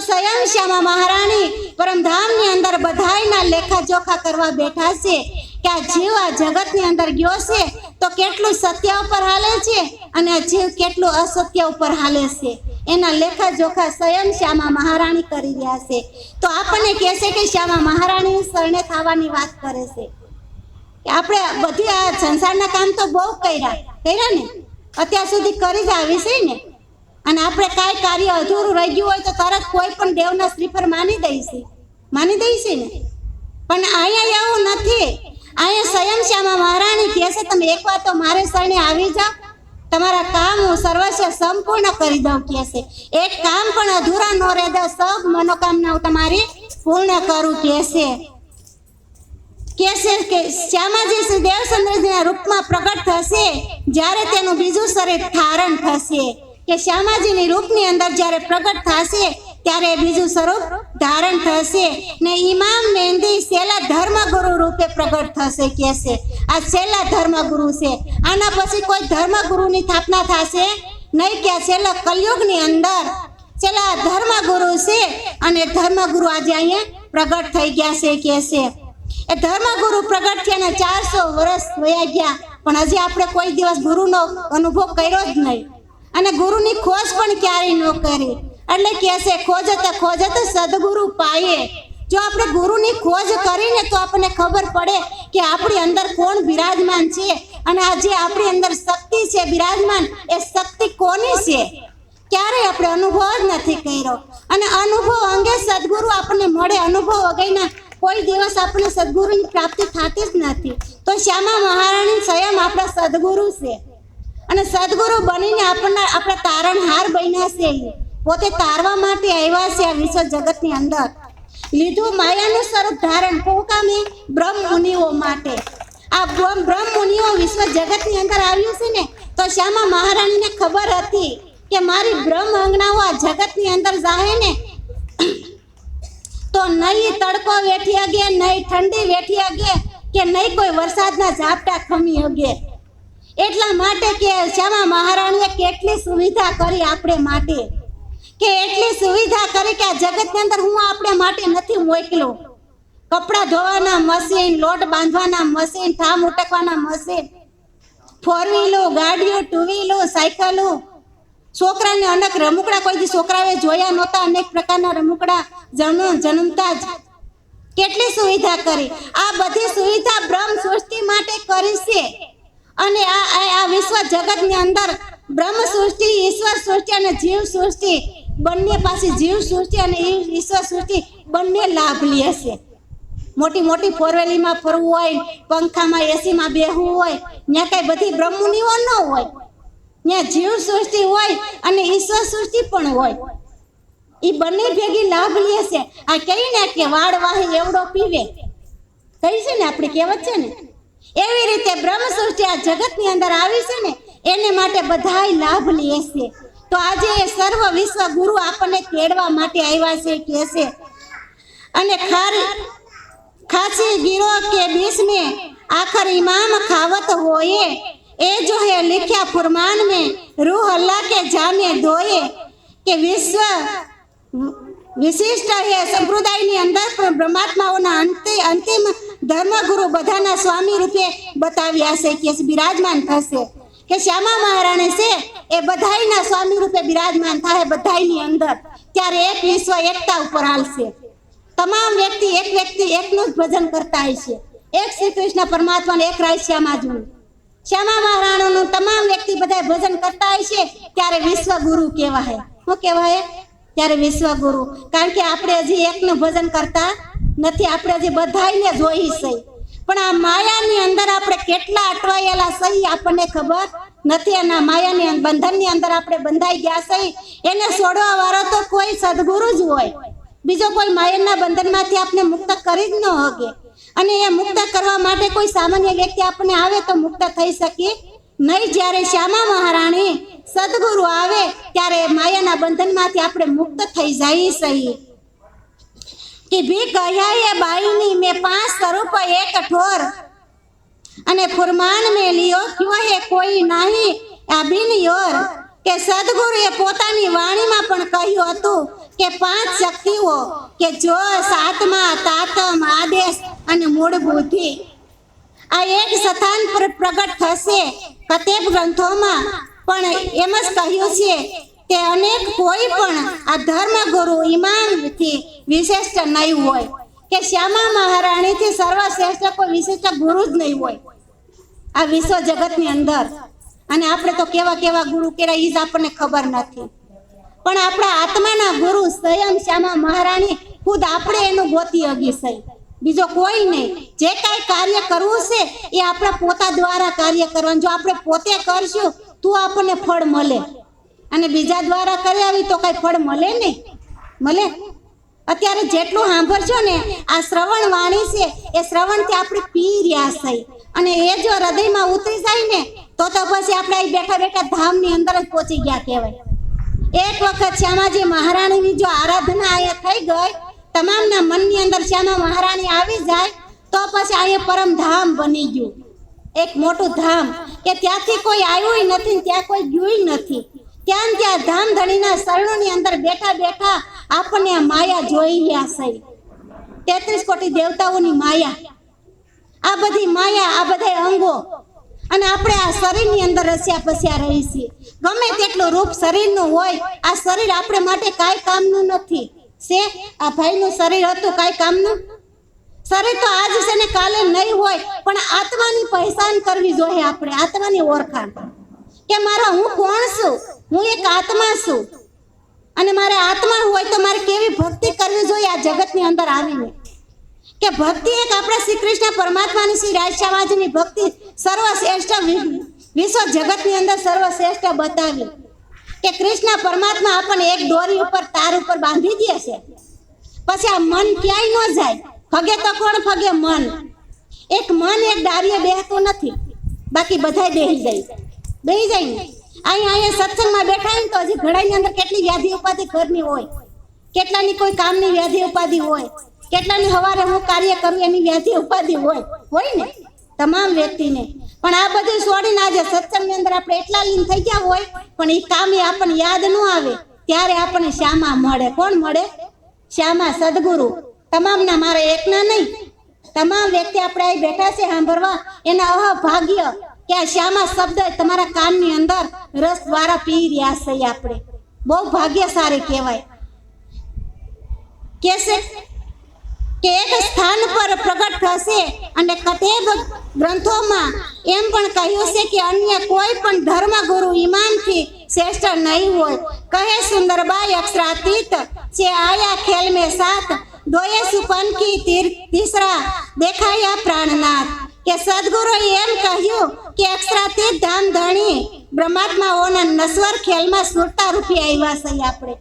સ્વયં શ્યામા મહારાણી પરમધામની અંદર બધાયના લેખાજોખા કરવા બેઠા છે કે આ જીવ આ જગતની અંદર ગયો છે, તો કેટલું સત્ય ઉપર હાલે છે અને આ જીવ કેટલું અસત્ય ઉપર હાલે છે. એના લેખાજોખા સ્વયં શ્યામા મહારાણી કરી રહ્યા છે. તો આપણને કહે છે કે શ્યામા મહારાણી શરણે થવાની વાત કરે છે. કે આપણે બધી આ સંસારના કામ તો બહુ કર્યા કર્યા ને? અત્યાર સુધી કરી જ આવી છે ને? અને આપણે કાંઈ કાર્ય અધૂરું રહી ગયું હોય તો તરત કોઈ પણ દેવના શ્રી પર માની દઈશી માની દઈશી ને? પણ અહીંયા એવું નથી. અહીંયા સ્વયં શ્યામા મહારાણી કહે છે, તમે એકવાર તો મારે શરણે આવી જાઓ. તમારા કામ હું સર્વસ્વ સંપૂર્ણ કરી દઉં, કહે છે. એક કામ પણ અધૂરા ન રહે દઉં સબ મનોકામના હું તમારી પૂર્ણ કરું, કહે છે. કે છે કે, શ્યામાજી શ્રી દેવચંદ્રજીના રૂપમાં પ્રગટ થશે, જ્યારે તેનું બીજું શરીર ધારણ થશે. કે શ્યામાજીની રૂપની અંદર જ્યારે પ્રગટ થશે, ત્યારે બીજું સ્વરૂપ ધારણ થશે ને ઇમામ મહેંદી છેલ્લા ધર્મગુરુ રૂપે પ્રગટ થશે કે છે આ છેલ્લા ધર્મગુરુ છે. આના પછી કોઈ ધર્મગુરુની સ્થાપના થશે? નહીં કે છેલ્લા કલયુગની અંદર છેલ્લા ધર્મગુરુ છે અને ધર્મગુરુ આજે અહીંયા પ્રગટ થઈ ગયા છે કે છે એ ધર્મગુરુ પ્રગટ થયાને ચારસો વર્ષ વયા ગયા, પણ હજી આપણે કોઈ દિવસ ગુરુનો અનુભવ કર્યો જ નહીં. અને ગુરુની ખોજ પણ ક્યારેય ન કરી. એટલે કે છે ખોજત ખોજત સદગુરુ પાયે. જો આપણે ગુરુની ખોજ કરીને તો આપણને ખબર પડે કે આપણી અંદર કોણ બિરાજમાન છે અને આ જે આપણી અંદર શક્તિ છે, બિરાજમાન, એ શક્તિ કોની છે? ક્યારેય આપણે અનુભવ જ નથી કર્યો. અને અનુભવ અંગે સદગુરુ આપણને મળે. અનુભવ વગરના કોઈ દિવસ આપણે સદગુરુની પ્રાપ્તિ થતી જ નથી. તો શ્યામા મહારાણી સ્વયં આપણા સદગુરુ છે. અને સદગુરુ બનીને આપણને આપણા તારણહાર બન્યા છે. પોતે તારવા માટે આવ્યા છે આ વિશ્વ જગતની અંદર. લીધું માયાનું સ્વરૂપ ધારણ કોકામે બ્રહ્મ મુનિઓ માટે. આ બ્રહ્મ બ્રહ્મ મુનિઓ વિશ્વ જગતની અંદર આવ્યું છે ને, તો શ્યામા મહારાણીને ખબર હતી કે મારી બ્રહ્મ અંગનાઓ આ જગતની અંદર જાહે ને, તો નહીં તડકો વેઠી અગે, નહીં ઠંડી વેઠી અગે કે નહીં કોઈ વરસાદના ઝાપટા ખમી અગે. એટલા માટે કે શ્યામા મહારાણીએ કેટલી સુવિધા કરી આપણે માટે? કે એટલી સુવિધા કરી કે આ જગતની અંદર હું આપણે માટે નથી મોકલો. કપડાં ધોવાના મશીન લોટ બાંધવાના મશીન ઠામ ઉટકવાના મશીન ફોર વ્હીલો ગાડીઓ ટુ વ્હીલો સાયકલો છોકરાને અનેક રમકડા કોઈ દી છોકરાએ જોયા નહોતા, અનેક પ્રકારના રમકડા, જન્મ, જન્મતા જ. કેટલી સુવિધા કરી? આ બધી સુવિધા બ્રહ્મ સૃષ્ટિ માટે કરી છે. અને આ આ વિશ્વ જગતની અંદર બ્રહ્મ સૃષ્ટિ, ઈશ્વર સૃષ્ટિ અને જીવ સૃષ્ટિ બંને પાસે જીવ સૃષ્ટિ અને ઈશ્વર સૃષ્ટિ બંને લાભ લે છે. મોટી મોટી ફોરવેલીમાં ફરવું હોય, પંખામાં એસીમાં બેહવું હોય, ત્યાં કઈ બધી બ્રહ્મનીઓ ન હોય. ત્યાં જીવ સૃષ્ટિ હોય અને ઈશ્વર સૃષ્ટિ પણ હોય. એ બંને ભેગી લાભ લે છે. આ કહી ને કે વાળ વાહી એવડો પીવે. કહી છે ને આપણે કહેવત છે ને? એવી રીતે બ્રહ્મસૃષ્ટિ આ જગતની અંદર આવી છે ને, એને માટે બધાય લાભ લે છે. તો આજે એ સર્વ વિશ્વ ગુરુ આપણને કેળવા માટે આવ્યા છે, કે છે. અને ખારી ખાસી ગીરો કે બીસને આખર ઇમામ ખાવત હોય, એ જો હે લિખ્યા ફુરમાન મે રૂહ અલ્લાહ કે જામે ધોયે કે વિશ્વ વિશિષ્ટ હે સંપ્રદાયની અંદર પણ બ્રહ્માત્માઓના અંતે અંતિમ ધર્મગુરુ બધાના સ્વામી રૂપે બતાવ્યા છે કે બિરાજમાન થશે. કે શ્યામા મહારાણી છે એ બધાયના સ્વામી રૂપે બિરાજમાન થાય બધાયની અંદર. ત્યારે એક વિશ્વ એકતા ઉપર હાલશે. તમામ વ્યક્તિ એક વ્યક્તિ એકનું જ ભજન કરતા છે. એક શ્રી કૃષ્ણ પરમાત્માને એક રાય શ્યામાજીનું. શ્યામા મહારાણાનું તમામ વ્યક્તિ બધા ભજન કરતા છે ત્યારે વિશ્વ ગુરુ કહેવાય. શું કહેવાય? ત્યારે વિશ્વ ગુરુ કારણ કે આપણે હજી એકનું ભજન કરતા નથી, આપણે જે બધાયને જોઈ છે. પણ આ માયાની અંદર આપણે કેટલા અટવાયેલા સહી આપણને ખબર નથી અને માયાની બંધનની અંદર આપણે બંધાઈ ગયા સહી એને છોડવા વાળો તો કોઈ સદગુરુ જ હોય. બીજો કોઈ માયાના બંધનમાંથી આપણે મુક્ત કરી જ ન હગે અને એ મુક્ત કરવા માટે કોઈ સામાન્ય વ્યક્તિ આપણને આવે તો મુક્ત થઈ શકે નહીં. જ્યારે શ્યામા મહારાણી સદગુરુ આવે, ત્યારે માયાના બંધનમાંથી આપણે મુક્ત થઈ જઈએ સહી કે ભી કહ્યા બાઈની મેં પાંચ સ્વરૂપ એક ઠોર અને ફુરમાન મેં લિયો ક્યો હે કોઈ નહીં? આ યોર. કે સદગુરુએ પોતાની વાણીમાં પણ કહ્યું હતું કે પાંચ શક્તિઓ, કે જો સાતમા તાતમ, આદેશ અને મૂળ બુદ્ધિ. આ એક સ્થાન પર પ્રગટ થશે કતેબ ગ્રંથોમાં. પણ એમ જ કહ્યું છે કે અનેક કોઈ પણ આ ધર્મ ગુરુ ઇમામથી વિશિષ્ટ નહીં હોય. કે શ્યામા મહારાણીથી સર્વશ્રેષ્ઠ કોઈ વિશિષ્ટ ગુરુ જ નહીં હોય. આ વિશ્વ જગતની અંદર. અને આપણે તો કેવા કેવા ગુરુ કેરા એ જ આપણને ખબર નથી. પણ આપણા આત્માના ગુરુ સ્વયં શ્યામા મહારાણી ખુદ આપણે એનું ગોતી અગી સહી બીજો કોઈ નહીં. જે કાંઈ કાર્ય કરવું છે, એ આપણા પોતા દ્વારા કાર્ય કરવાનું. જો આપણે પોતે કરશું, તો આપણને ફળ મળે. અને બીજા દ્વારા કરાવી તો કઈ ફળ મળે નહીં મળે? અત્યારે જેટલું સાંભળશો ને, આ શ્રવણ વાણી છે, એ શ્રવણથી આપણે પી રહ્યા થઈ. અને એ જો હૃદયમાં ઉતરી જાય ને, તો તો પછી આપણે અહીં બેઠા બેઠા ધામની અંદર જ પહોંચી ગયા કહેવાય. એક વખત શ્યામાજી મહારાણીની જો આરાધના અહીંયા થઈ ગઈ, તમામના મનની અંદર શ્યામા મહારાણી આવી જાય, તો પછી અહીંયા પરમ ધામ બની ગયું. એક મોટું ધામ. કે ત્યાંથી કોઈ આવ્યું નથી ને ત્યાં કોઈ ગયું નથી. ત્યાં ત્યાં ધામ ધણીના શરણોની અંદર બેઠા બેઠા આપણને આ માયા જોઈ ગયા છે. તેત્રીસ કોટી દેવતાઓની માયા. આ બધી માયા, આ બધા અંગો. અને આપણે આ શરીરની અંદર રસ્યા પસ્યા રહી છીએ. ગમે તેટલું રૂપ શરીરનું હોય, આ શરીર આપણે માટે કાંઈ કામનું નથી. છે? આ ભાઈનું શરીર હતું, કાંઈ કામનું? શરીર તો આજ છે ને કાલે નહીં હોય, પણ આત્માની પહેચાન કરવી જોઈએ આપણે, આત્માની ઓળખાણ. કે મારો હું કોણ છું? હું એક આત્મા છું. અને મારે આત્મા હોય તો મારે કેવી ભક્તિ કરવી જોઈએ આ જગતની અંદર આવીને? કે ભક્તિ એક આપણા શ્રી કૃષ્ણ પરમાત્માની શ્રી રાજ સમાજની ભક્તિ સર્વશ્રેષ્ઠ વિશ્વ જગતની અંદર સર્વશ્રેષ્ઠ બતાવી. કે કૃષ્ણ પરમાત્મા આપણને એક દોરી ઉપર, તાર ઉપર બાંધી દે છે. પછી આ મન ક્યાંય ન જાય. ફગે તો કોણ ફગે મન? એક મન, એક ડારીએ બેહતું નથી. બાકી બધાય બેહી જાય. બેહી જાય અહીંયા અહીંયા સત્સંગમાં બેઠા હોય તો હજી ઘડાની અંદર કેટલી વ્યાધિ ઉપાધિ ઘરની હોય? કેટલાની કોઈ કામની વ્યાધિ ઉપાધિ હોય? કેટલાની હવારે હું કાર્ય કરું એની વ્યાધિ ઉપાધિ હોય? હોય ને? તમામ વ્યક્તિને. પણ આ બધું છોડીને આજે સત્સંગની અંદર આપણે એટલા લીન થઈ ગયા હોય, પણ એ કામ આપણને યાદ ન આવે, ત્યારે આપણને શ્યામા મળે. કોણ મળે? શ્યામા સદગુરુ. તમામના મારે એકના નહીં. તમામ વ્યક્તિ આપણે અહીં બેઠા છે સાંભળવા. એના અભાગ્ય કે આ શ્યામા શબ્દ તમારા કાનની અંદર રસ દ્વારા પી રહ્યા છે આપણે. બહુ ભાગ્યશાળી કહેવાય. કે કે એક સ્થાન પર પ્રગટ થશે અને કતેબ ગ્રંથોમાં એમ પણ કહ્યું છે કે અન્ય કોઈ પણ ધર્મગુરુ ઈમાનથી શ્રેષ્ઠ નહીં હોય. કહે સુંદરબાઈ અક્ષરાતીત છે, આયા ખેલ મેં સાથ દોયે સુપન કી તીર તીસરા. દેખાયા પ્રાણનાથ. કે સદગુરુએ એમ કહ્યું કે અક્ષરાતીત ધામ ધણી બ્રહ્માત્માઓના નશ્વર ખેલમાં સુરતા રૂપી આવ્યા સહી આપણે.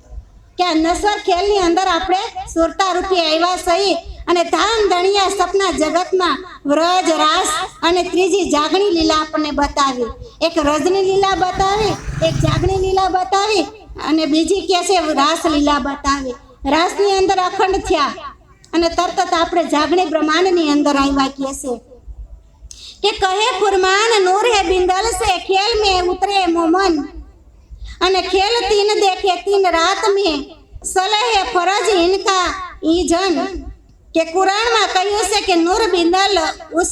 કે આ નશ્વર ખેલની અંદર આપણે સુરતા રૂપી આવ્યા સહી અને ધામ ધણિયા સપના જગતમાં વ્રજ, રાસ અને ત્રીજી જાગણી લીલા આપણને બતાવી. એક રજની લીલા બતાવી, એક જાગણી લીલા બતાવી અને બીજી કે છે રાસ લીલા બતાવી. રાસની અંદર અખંડ થયા અને તરત આપણે જાગણી બ્રહ્માંડની અંદર આવ્યા કે છે. કે કહે ફુરમાન નૂર હે બિંદલ સે, ખેલ મે ઉતરે મોમન. અને ખેલ તીન દેખે તીન રાત में સલહે ફરજ ઇનકા જન કે કુરાનમાં કહ્યું છે કે નૂર બિંદલ ઉસ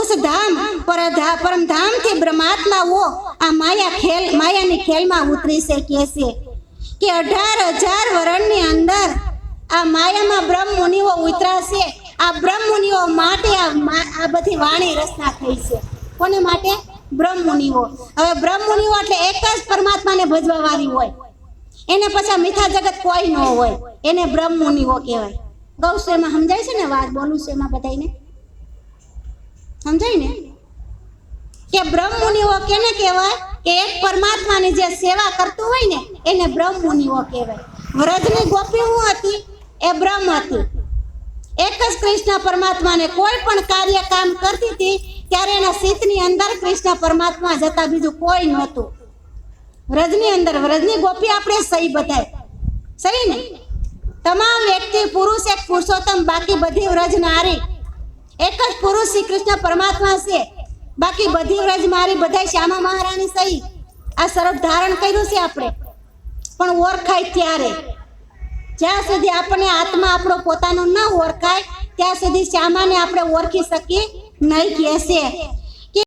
ઉસ ધામ, પર પરમ ધામથી બ્રહ્માત્માઓ આ માયા ખેલ, માયાની ખેલમાં ઉતરી છે, કે છે. કે અઢાર હજાર વરણની અંદર આ માયામાં બ્રહ્મ મુનિઓ ઉતરાશે આ બ્રહ્મ મુનિઓ માટે આ બધી વાણી રચના થઈ છે. કોને માટે? બ્રહ્મ મુનિઓ હવે બ્રહ્મ મુનિઓ એટલે એક જ પરમાત્માને ભજવા વાળી હોય. એને પછી મીઠા જગત કોઈ ન હોય. એને બ્રહ્મ મુનિઓ કહેવાય. ગૌ એમાં સમજાય છે ને વાત? બોલું છું એમાં બધાને સમજાય ને? કે બ્રહ્મ મુનિઓ કેને કહેવાય? કે એક પરમાત્માની જે સેવા કરતું હોય ને, એને બ્રહ્મ મુનિઓ કહેવાય. વ્રજની ગોપી હું હતી? એ બ્રહ્મ હતી. એક જ કૃષ્ણ પરમાત્માને કોઈ પણ કાર્ય કામ કરતી હતી, ત્યારે એના શીતની અંદર કૃષ્ણ પરમાત્મા જતા બીજું કોઈ નહોતું. વ્રજની અંદર, વ્રજની ગોપી આપણે સહી બધાય. સહી ને? તમામ વ્યક્તિ, પુરુષ એક પુરુષોત્તમ, બાકી બધી વ્રજ નારી. એક જ પુરુષ શ્રી કૃષ્ણ પરમાત્મા છે. બાકી બધી વ્રજ મારી બધા શ્યામા મહારાણી સહી. આ સ્વરૂપ ધારણ કર્યું છે આપણે. પણ ઓળખાય ત્યારે. જ્યાં સુધી આપણને આત્મા આપણો પોતાનો ન ઓળખાય, ત્યાં સુધી શ્યામાને આપણે ઓળખી શકીએ, નહીં કહેશે.